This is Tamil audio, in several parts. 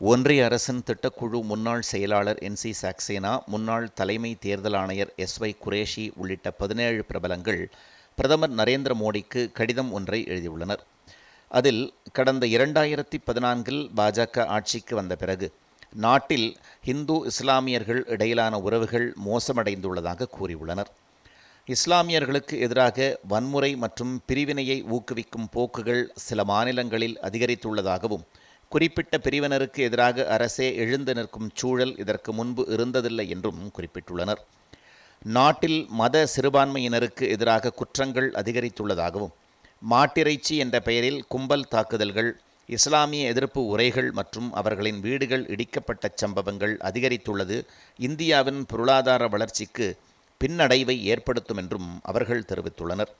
ஒன்றிய அரசின் திட்டக்குழு முன்னாள் செயலாளர் என் சி சாக்சேனா முன்னாள் தலைமை தேர்தல் ஆணையர் எஸ் ஒய் குரேஷி உள்ளிட்ட பதினேழு பிரபலங்கள் பிரதமர் நரேந்திர மோடிக்கு கடிதம் ஒன்றை எழுதியுள்ளனர். அதில் கடந்த இரண்டாயிரத்தி பதினான்கில் பாஜக ஆட்சிக்கு வந்த பிறகு நாட்டில் இந்து இஸ்லாமியர்கள் இடையிலான உறவுகள் மோசமடைந்துள்ளதாக கூறியுள்ளனர். இஸ்லாமியர்களுக்கு எதிராக வன்முறை மற்றும் பிரிவினையை ஊக்குவிக்கும் போக்குகள் சில மாநிலங்களில் அதிகரித்துள்ளதாகவும் குறிப்பிட்ட பிரிவினருக்கு எதிராக அரசே எழுந்து நிற்கும் சூழல் இதற்கு முன்பு இருந்ததில்லை என்றும் குறிப்பிட்டுள்ளனர். நாட்டில் மத சிறுபான்மையினருக்கு எதிராக குற்றங்கள் அதிகரித்துள்ளதாகவும் மாட்டிறைச்சி என்ற பெயரில் கும்பல் தாக்குதல்கள் இஸ்லாமிய எதிர்ப்பு உரைகள் மற்றும் அவர்களின் வீடுகள் இடிக்கப்பட்ட சம்பவங்கள் அதிகரித்துள்ளது. இந்தியாவின் பொருளாதார வளர்ச்சிக்கு பின்னடைவை ஏற்படுத்தும் என்றும் அவர்கள் தெரிவித்துள்ளனர்.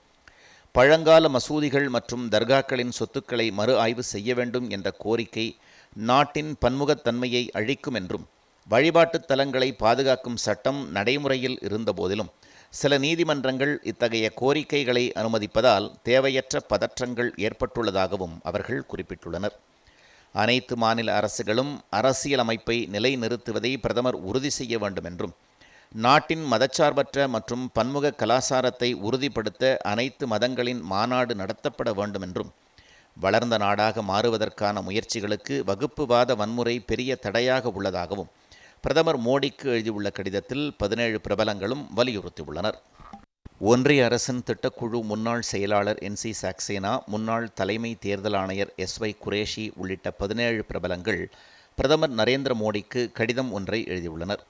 பழங்கால மசூதிகள் மற்றும் தர்காக்களின் சொத்துக்களை மறு ஆய்வு செய்ய வேண்டும் என்ற கோரிக்கை நாட்டின் பன்முகத்தன்மையை அழிக்கும் என்றும் வழிபாட்டுத் தலங்களை பாதுகாக்கும் சட்டம் நடைமுறையில் இருந்தபோதிலும் சில நீதிமன்றங்கள் இத்தகைய கோரிக்கைகளை அனுமதிப்பதால் தேவையற்ற பதற்றங்கள் ஏற்பட்டுள்ளதாகவும் அவர்கள் குறிப்பிட்டுள்ளனர். அனைத்து மாநில அரசுகளும் அரசியலமைப்பை நிலைநிறுத்துவதை பிரதமர் உறுதி செய்ய வேண்டும் என்றும் நாட்டின் மதச்சார்பற்ற மற்றும் பன்முக கலாசாரத்தை உறுதிப்படுத்த அனைத்து மதங்களின் மாநாடு நடத்தப்பட வேண்டும் என்றும் வளர்ந்த நாடாக மாறுவதற்கான முயற்சிகளுக்கு வகுப்புவாத வன்முறை பெரிய தடையாக உள்ளதாகவும் பிரதமர் மோடிக்கு எழுதியுள்ள கடிதத்தில் பதினேழு பிரபலங்களும் வலியுறுத்தியுள்ளனர். ஒன்றிய அரசின் திட்டக்குழு முன்னாள் செயலாளர் என் சி சாக்சேனா முன்னாள் தலைமை தேர்தல் ஆணையர் எஸ் ஒய் குரேஷி உள்ளிட்ட பதினேழு பிரபலங்கள் பிரதமர் நரேந்திர மோடிக்கு கடிதம் ஒன்றை எழுதியுள்ளனர்.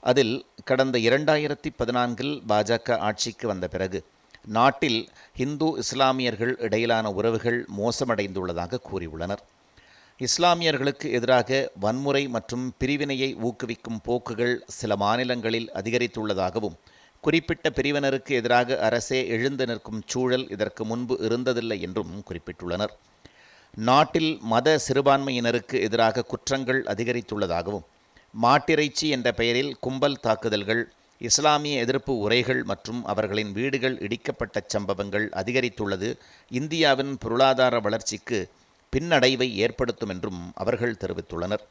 அதில் கடந்த இரண்டாயிரத்தி பதினான்கில் பாஜக ஆட்சிக்கு வந்த பிறகு நாட்டில் இந்து இஸ்லாமியர்கள் இடையிலான உறவுகள் மோசமடைந்துள்ளதாக கூறியுள்ளனர். இஸ்லாமியர்களுக்கு எதிராக வன்முறை மற்றும் பிரிவினையை ஊக்குவிக்கும் போக்குகள் சில மாநிலங்களில் அதிகரித்துள்ளதாகவும் குறிப்பிட்ட பிரிவினருக்கு எதிராக அரசே எழுந்து நிற்கும் சூழல் இதற்கு முன்பு இருந்ததில்லை என்றும் குறிப்பிட்டுள்ளனர். நாட்டில் மத சிறுபான்மையினருக்கு எதிராக குற்றங்கள் அதிகரித்துள்ளதாகவும் மாட்டிறைச்சி என்ற பெயரில் கும்பல் தாக்குதல்கள் இஸ்லாமிய எதிர்ப்பு உரைகள் மற்றும் அவர்களின் வீடுகள் இடிக்கப்பட்ட சம்பவங்கள் அதிகரித்துள்ளது. இந்தியாவின் பொருளாதார வளர்ச்சிக்கு பின்னடைவை ஏற்படுத்தும் என்றும் அவர்கள் தெரிவித்துள்ளனர்.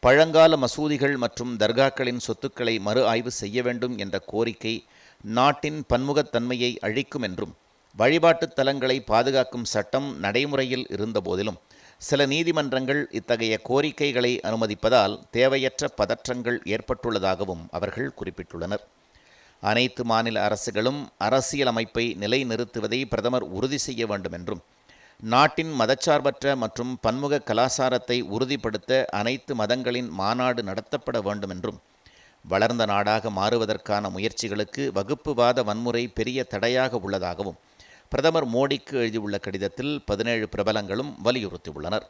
பழங்கால மசூதிகள் மற்றும் தர்காக்களின் சொத்துக்களை மறு ஆய்வு செய்ய வேண்டும் என்ற கோரிக்கை நாட்டின் பன்முகத்தன்மையை அழிக்கும் என்றும் வழிபாட்டுத் தலங்களை பாதுகாக்கும் சட்டம் நடைமுறையில் இருந்தபோதிலும் சில நீதிமன்றங்கள் இத்தகைய கோரிக்கைகளை அனுமதிப்பதால் தேவையற்ற பதற்றங்கள் ஏற்பட்டுள்ளதாகவும் அவர்கள் குறிப்பிட்டுள்ளனர். அனைத்து மாநில அரசுகளும் அரசியலமைப்பை நிலைநிறுத்துவதை பிரதமர் உறுதி செய்ய வேண்டும் என்றும் நாட்டின் மதச்சார்பற்ற மற்றும் பன்முக கலாசாரத்தை உறுதிப்படுத்த அனைத்து மதங்களின் மாநாடு நடத்தப்பட வேண்டும் என்றும் வளர்ந்த நாடாக மாறுவதற்கான முயற்சிகளுக்கு வகுப்புவாத வன்முறை பெரிய தடையாக உள்ளதாகவும் பிரதமர் மோடிக்கு எழுதியுள்ள கடிதத்தில் பதினேழு பிரபலங்களும் வலியுறுத்தியுள்ளனர்.